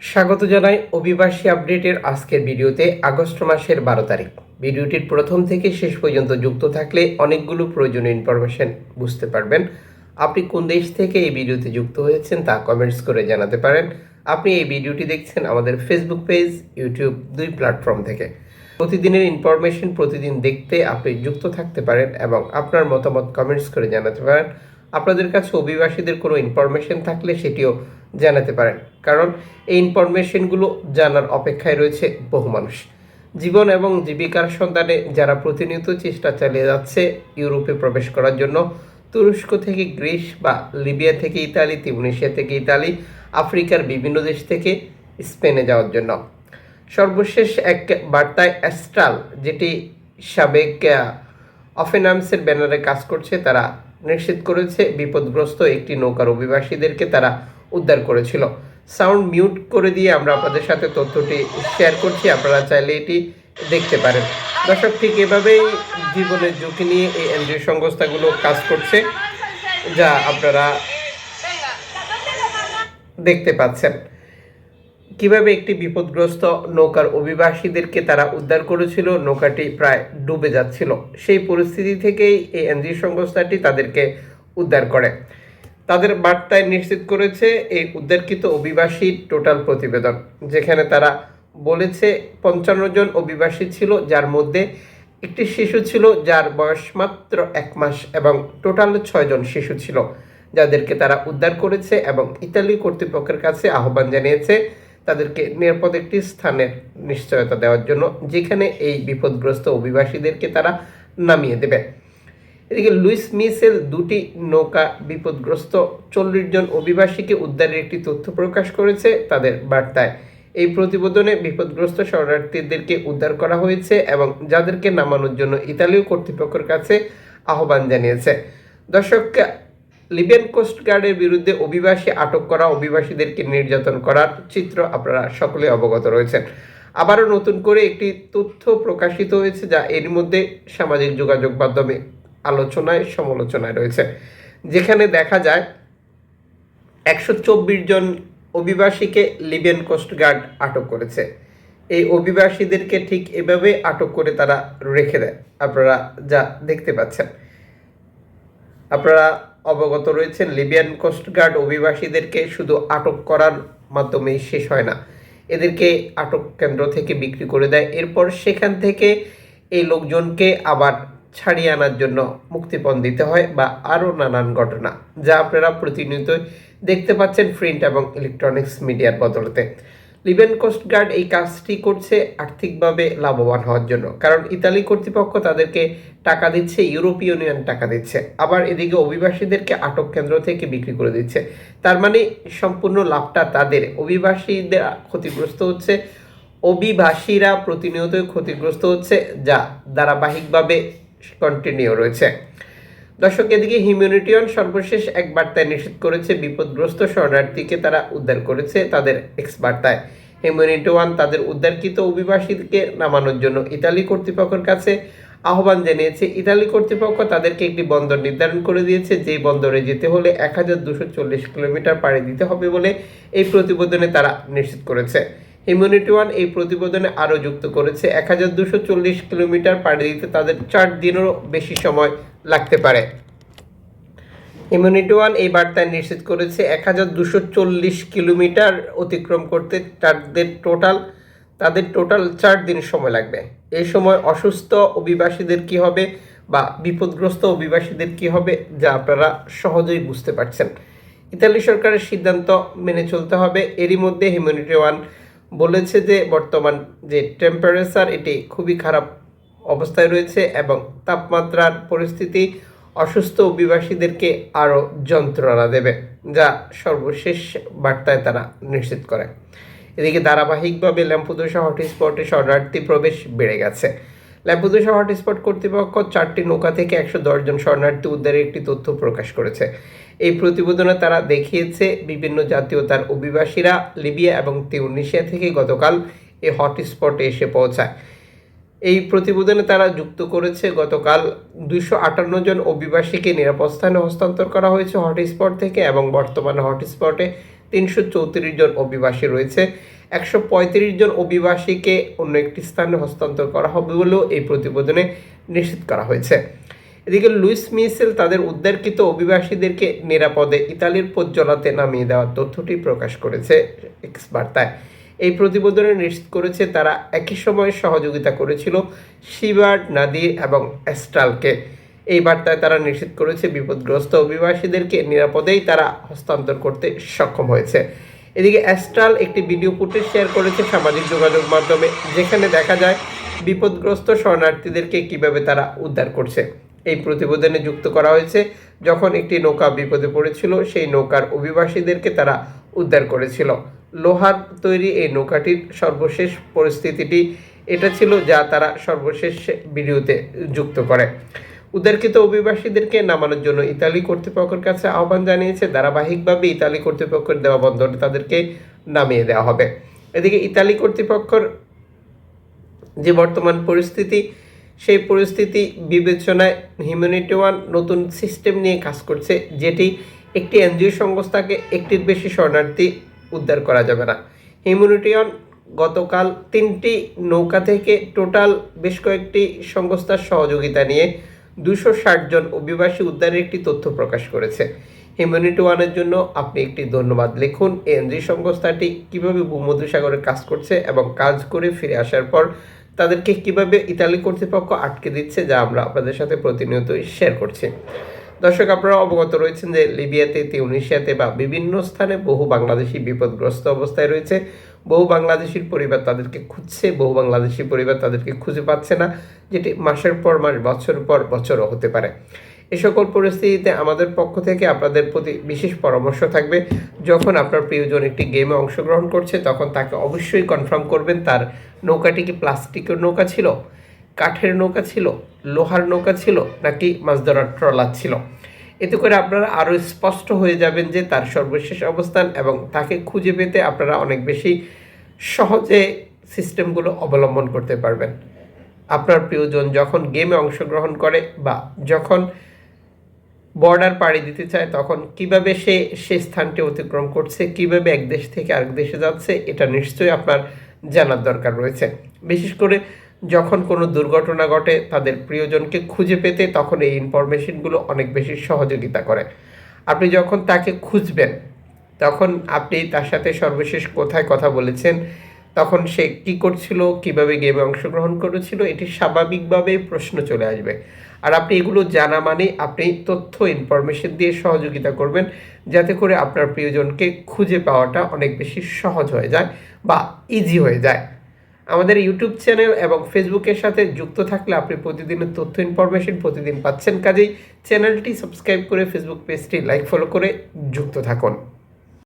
স্বাগত জানাই অভিবাসী আপডেটের আজকের ভিডিওতে, আগস্ট মাসের বারো তারিখ। ভিডিওটির প্রথম থেকে শেষ পর্যন্ত যুক্ত থাকলে অনেকগুলো প্রয়োজনীয় ইনফরমেশন বুঝতে পারবেন। আপনি কোন দেশ থেকে এই ভিডিওতে যুক্ত হয়েছেন তা কমেন্টস করে জানাতে পারেন। আপনি এই ভিডিওটি দেখছেন আমাদের ফেসবুক পেজ ইউটিউব দুই প্ল্যাটফর্ম থেকে। প্রতিদিনের ইনফরমেশন প্রতিদিন দেখতে আপনি যুক্ত থাকতে পারেন এবং আপনার মতামত কমেন্টস করে জানাতে পারেন। আপনাদের কাছে অভিবাসীদের কোনো ইনফরমেশন থাকলে সেটিও জানাতে পারেন। কারণ এই ইনফরমেশনগুলো জানার অপেক্ষায় রয়েছে বহু মানুষ। জীবন এবং জীবিকার সন্ধানে যারা প্রতিনিয়ত চেষ্টা চালিয়ে যাচ্ছে ইউরোপে প্রবেশ করার জন্য, তুরস্ক থেকে গ্রিস বা লিবিয়া থেকে ইতালি তিউনিশিয়া থেকে ইতালি, আফ্রিকার বিভিন্ন দেশ থেকে স্পেনে যাওয়ার জন্য। সর্বশেষ এক বার্তায় অ্যাস্ট্রাল, যেটি সাবেক অফেনামসের ব্যানারে কাজ করছে, তারা নিশ্চিত করেছে বিপদগ্রস্ত একটি নৌকার অভিবাসীদেরকে তারা উদ্ধার করেছিল। সাউন্ড মিউট করে দিয়ে আমরা আপনাদের সাথে তথ্যটি শেয়ার করছি, আপনারা চাইলে এটি দেখতে পারেন। দর্শক, ঠিক এভাবেই জীবনের ঝুঁকি নিয়ে এই এনজিও সংস্থাগুলো কাজ করছে, যা আপনারা দেখতে পাচ্ছেন। কীভাবে একটি বিপদগ্রস্ত নৌকার অভিবাসীদেরকে তারা উদ্ধার করেছিল, নৌকাটি প্রায় ডুবে যাচ্ছিল, সেই পরিস্থিতি থেকেই এই এনজিও সংস্থাটি তাদেরকে উদ্ধার করে। তাদের বার্তায় নিশ্চিত করেছে এই উদ্ধারকৃত অভিবাসীর টোটাল প্রতিবেদন, যেখানে তারা বলেছে পঞ্চান্ন জন অভিবাসী ছিল, যার মধ্যে একটি শিশু ছিল যার বয়স মাত্র এক মাস এবং টোটাল ছয়জন শিশু ছিল, যাদেরকে তারা উদ্ধার করেছে এবং ইতালি কর্তৃপক্ষের কাছে আহ্বান জানিয়েছে তাদেরকে নিরাপদ একটি স্থানের নিশ্চয়তা দেওয়ার জন্য, যেখানে এই বিপদগ্রস্ত অভিবাসীদেরকে তারা নামিয়ে দেবে। এদিকে লুইস মিসেল দুটি নৌকা বিপদগ্রস্ত চল্লিশ জন অভিবাসীকে উদ্ধারের একটি তথ্য প্রকাশ করেছে তাদের বার্তায়। এই প্রতিবেদনে বিপদগ্রস্ত শরণার্থীদেরকে উদ্ধার করা হয়েছে এবং যাদেরকে নামানোর জন্য ইতালীয় কর্তৃপক্ষের কাছে আহ্বান জানিয়েছে। দর্শক লিবিয়ান কোস্ট গার্ডের বিরুদ্ধে অভিবাসী আটক করা অভিবাসীদেরকে নির্যাতন করার চিত্র আপনারা সকলে অবগত রয়েছেন। আবারও নতুন করে একটি তথ্য প্রকাশিত হয়েছে যা এর মধ্যে সামাজিক যোগাযোগ মাধ্যমে আলোচনায়, সমালোচনায় রয়েছে। যেখানে দেখা যায়, একশো চব্বিশ জন অভিবাসীকে লিবিয়ান কোস্ট গার্ড আটক করেছে। এই অভিবাসীদেরকে ঠিক এভাবে আটক করে তারা রেখে দেয়। আপনারা যা দেখতে পাচ্ছেন। আপনারা অবগত রয়েছেন, লিবিয়ান কোস্টগার্ড অভিবাসীদেরকে শুধু আটক করার মাধ্যমেই শেষ হয় না। এদেরকে আটক কেন্দ্র থেকে বিক্রি করে দেয়। এরপর সেখান থেকে এই লোকজনকে আবার ছাড়িয়ে আনার জন্য মুক্তিপণ দিতে হয় বা আরও নানান ঘটনা, যা আপনারা প্রতিনিয়ত দেখতে পাচ্ছেন প্রিন্ট এবং ইলেকট্রনিক্স মিডিয়ার বদলতে। লিবিয়ান কোস্টগার্ড এই কাজটি করছে আর্থিকভাবে লাভবান হওয়ার জন্য, কারণ ইতালি কর্তৃপক্ষ তাদেরকে টাকা দিচ্ছে, ইউরোপীয় ইউনিয়ন টাকা দিচ্ছে। আবার এদিকে অভিবাসীদেরকে আটক কেন্দ্র থেকে বিক্রি করে দিচ্ছে। তার মানে সম্পূর্ণ লাভটা তাদের। অভিবাসীদের ক্ষতিগ্রস্ত হচ্ছে, অভিবাসীরা প্রতিনিয়তই ক্ষতিগ্রস্ত হচ্ছে, যা ধারাবাহিকভাবে কন্টিনিউ রয়েছে। দর্শক, এদিকে হিউম্যানিটিয়ন সর্বশেষ এক বার্তায় নিশ্চিত করেছে, বিপদগ্রস্ত শরণার্থীকে তারা উদ্ধার করেছে তাদের এক্স বার্তায়। হিউম্যানিটি ওয়ান তাদের উদ্ধারকৃত অভিবাসীকে নামানোর জন্য ইতালি কর্তৃপক্ষের কাছে আহ্বান জানিয়েছে। ইতালি কর্তৃপক্ষ তাদেরকে একটি বন্দর নির্ধারণ করে দিয়েছে যে বন্দরে যেতে হলে এক হাজার দুশো চল্লিশ কিলোমিটার পাড়ি দিতে হবে বলে এই প্রতিবেদনে তারা নিশ্চিত করেছে। হিউম্যানিটি ওয়ান এই প্রতিবেদনে আরও যুক্ত করেছে, এক হাজার দুশো চল্লিশ কিলোমিটার পাড়ি দিতে তাদের চার দিনেরও বেশি সময় লাগতে পারে। ইমিউনিটি ওয়ান এই বার্তায় নিশ্চিত করেছে, এক হাজার দুশো চল্লিশ কিলোমিটার অতিক্রম করতে তাদের টোটাল তাদের টোটাল চার দিন সময় লাগবে। এই সময় অসুস্থ অভিবাসীদের কি হবে বা বিপদগ্রস্ত অভিবাসীদের কি হবে, যা আপনারা সহজেই বুঝতে পারছেন। ইতালি সরকারের সিদ্ধান্ত মেনে চলতে হবে। এরই মধ্যে হিউম্যানিটি ওয়ান বলেছে যে বর্তমান যে টেম্পারেচার এটি খুবই খারাপ অবস্থায় রয়েছে এবং তাপমাত্রার পরিস্থিতি অসুস্থ অভিবাসীদেরকে আরও যন্ত্রণা দেবে, যা সর্বশেষ বার্তায় তারা নিশ্চিত করে। এদিকে ধারাবাহিকভাবে ল্যাম্পুদোসা হটস্পটে শরণার্থী প্রবেশ বেড়ে গেছে। ল্যাম্পুদোসা হটস্পট কর্তৃপক্ষ চারটি নৌকা থেকে একশো দশজন শরণার্থী উদ্ধারের একটি তথ্য প্রকাশ করেছে। এই প্রতিবেদনে তারা দেখিয়েছে, বিভিন্ন জাতীয়তার অভিবাসীরা লিবিয়া এবং তিউনিশিয়া থেকে গতকাল এই হটস্পটে এসে পৌঁছায়। এই প্রতিবেদনে তারা যুক্ত করেছে, গতকাল দুইশো আটান্ন জন অভিবাসীকে নিরাপদ স্থানে হস্তান্তর করা হয়েছে হটস্পট থেকে এবং বর্তমানে হটস্পটে তিনশো চৌত্রিশ জন অভিবাসী রয়েছে। একশো পঁয়ত্রিশ জন অভিবাসীকে অন্য একটি স্থানে হস্তান্তর করা হবে বলেও এই প্রতিবেদনে নিশ্চিত করা হয়েছে। এদিকে লুইস মিসেল তাদের উদ্ধারকৃত অভিবাসীদেরকে নিরাপদে ইতালির পথ নামিয়ে দেওয়ার তথ্যটি প্রকাশ করেছে এক্স বার্তায় এই প্রতিবেদনে নিশ্চিত করেছে তারা একই সময়ে সহযোগিতা করেছিল শিবার্ড, নাদির এবং অ্যাস্ট্রালকে এই বার্তায় তারা নিশ্চিত করেছে, বিপদগ্রস্ত অভিবাসীদেরকে নিরাপদেই তারা হস্তান্তর করতে সক্ষম হয়েছে। এদিকে অ্যাস্ট্রাল একটি ভিডিও ফুটেজ শেয়ার করেছে সামাজিক যোগাযোগ মাধ্যমে, যেখানে দেখা যায় বিপদগ্রস্ত শরণার্থীদেরকে কীভাবে তারা উদ্ধার করছে। এই প্রতিবেদনে যুক্ত করা হয়েছে, যখন একটি নৌকা বিপদে পড়েছিল, সেই নৌকার অভিবাসীদেরকে তারা উদ্ধার করেছিল। লোহার তৈরি এই নৌকাটির সর্বশেষ পরিস্থিতিটি এটা ছিল যা তারা সর্বশেষ ভিডিওতে যুক্ত করে। উদ্ধারকৃত অভিবাসীদেরকে নামানোর জন্য ইতালি কর্তৃপক্ষের কাছে আহ্বান জানিয়েছে। ধারাবাহিকভাবে ইতালি কর্তৃপক্ষের দেওয়া বন্দরে তাদেরকে নামিয়ে দেওয়া হবে। এদিকে ইতালি কর্তৃপক্ষের যে বর্তমান পরিস্থিতি, সেই পরিস্থিতি বিবেচনায় হিউম্যানিটি ওয়ান নতুন সিস্টেম নিয়ে কাজ করছে, যেটি একটি এনজিও সংস্থাকে একটির বেশি শরণার্থী উদ্ধার করা যাবে না। হিউম্যানিটি ওয়ান গতকাল তিনটি নৌকা থেকে টোটাল বেশ কয়েকটি সংস্থার সহযোগিতা নিয়ে দুশো ষাট জন অভিবাসী উদ্ধারের একটি তথ্য প্রকাশ করেছে। হিউম্যানিটি ওয়ানের জন্য আপনি একটি ধন্যবাদ লিখুন। এনজি সংস্থাটি কীভাবে ভূমধ্যসাগরে কাজ করছে এবং কাজ করে ফিরে আসার পর তাদেরকে কীভাবে ইতালি কর্তৃপক্ষ আটকে দিচ্ছে যা আমরা আপনাদের সাথে প্রতিনিয়তই শেয়ার করছি। দর্শক, আপনারা অবগত রয়েছেন যে লিবিয়াতে, তিউনিশিয়াতে বা বিভিন্ন স্থানে বহু বাংলাদেশি বিপদগ্রস্ত অবস্থায় রয়েছে। বহু বাংলাদেশির পরিবার তাদেরকে খুঁজছে, বহু বাংলাদেশি পরিবার তাদেরকে খুঁজে পাচ্ছে না, যেটি মাসের পর মাস, বছর পর বছরও হতে পারে। এ সকল পরিস্থিতিতে আমাদের পক্ষ থেকে আপনাদের প্রতি বিশেষ পরামর্শ থাকবে। যখন আপনার প্রিয়জন একটি গেমে অংশগ্রহণ করছে, তখন তাকে অবশ্যই কনফার্ম করবেন তার নৌকাটি কি প্লাস্টিকের নৌকা ছিল, কাঠের নৌকা ছিল, লোহার নৌকা ছিল, নাকি মাছ ধরার ট্রলার ছিল। এতে করে আপনারা আরও স্পষ্ট হয়ে যাবেন যে তার সর্বশেষ অবস্থান এবং তাকে খুঁজে পেতে আপনারা অনেক বেশি সহজে সিস্টেমগুলো অবলম্বন করতে পারবেন। আপনার প্রিয়জন যখন গেমে অংশগ্রহণ করে বা যখন বর্ডার পাড়ি দিতে চায়, তখন কীভাবে সে সে স্থানটি অতিক্রম করছে, কীভাবে এক দেশ থেকে আরেক দেশে যাচ্ছে, এটা নিশ্চয়ই আপনার জানার দরকার রয়েছে। বিশেষ করে যখন কোনো দুর্ঘটনা ঘটে, তাদের প্রিয়জনকে খুঁজে পেতে তখন এই ইনফরমেশনগুলো অনেক বেশি সহযোগিতা করে। আপনি যখন তাকে খুঁজবেন, তখন আপনি তার সাথে সর্বশেষ কোথায় কথা বলেছেন, তখন সে কি করছিল, কীভাবে গেমে অংশগ্রহণ করেছিল, এটি স্বাভাবিকভাবেই প্রশ্ন চলে আসবে। আর আপনি এগুলো জানা মানে আপনি তথ্য ইনফরমেশন দিয়ে সহযোগিতা করবেন, যাতে করে আপনার প্রিয়জনকে খুঁজে পাওয়াটা অনেক বেশি সহজ হয়ে যায় বা ইজি হয়ে যায়। আমাদের ইউটিউব চ্যানেল এবং ফেসবুকের সাথে যুক্ত থাকলে আপনি প্রতিদিনের তথ্য ইনফরমেশন প্রতিদিন পাচ্ছেন। কাজেই চ্যানেলটি সাবস্ক্রাইব করে ফেসবুক পেজটি লাইক ফলো করে যুক্ত থাকুন।